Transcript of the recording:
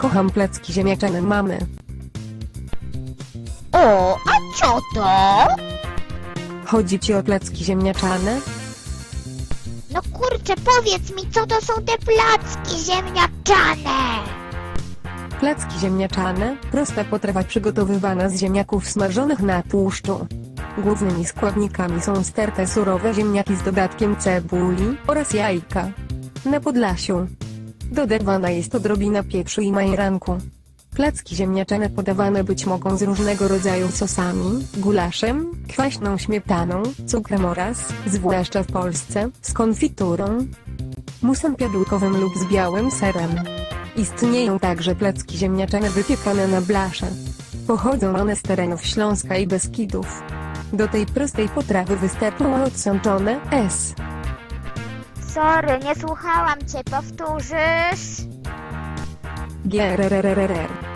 Kocham plecki ziemniaczane mamy. O, a co to? Chodzi ci o plecki ziemniaczane? No kurczę, powiedz mi, co to są te placki ziemniaczane? Placki ziemniaczane, prosta potrawa przygotowywana z ziemniaków smażonych na tłuszczu. Głównymi składnikami są sterte surowe ziemniaki z dodatkiem cebuli oraz jajka. Na Podlasiu dodawana jest odrobina pieprzu i majeranku. Placki ziemniaczane podawane być mogą z różnego rodzaju sosami, gulaszem, kwaśną śmietaną, cukrem oraz, zwłaszcza w Polsce, z konfiturą, musem piadłkowym lub z białym serem. Istnieją także placki ziemniaczane wypiekane na blasze. Pochodzą one z terenów Śląska i Beskidów. Do tej prostej potrawy wystarczą odsączone S. Sorry, nie słuchałam cię, powtórzysz? GRRRRR.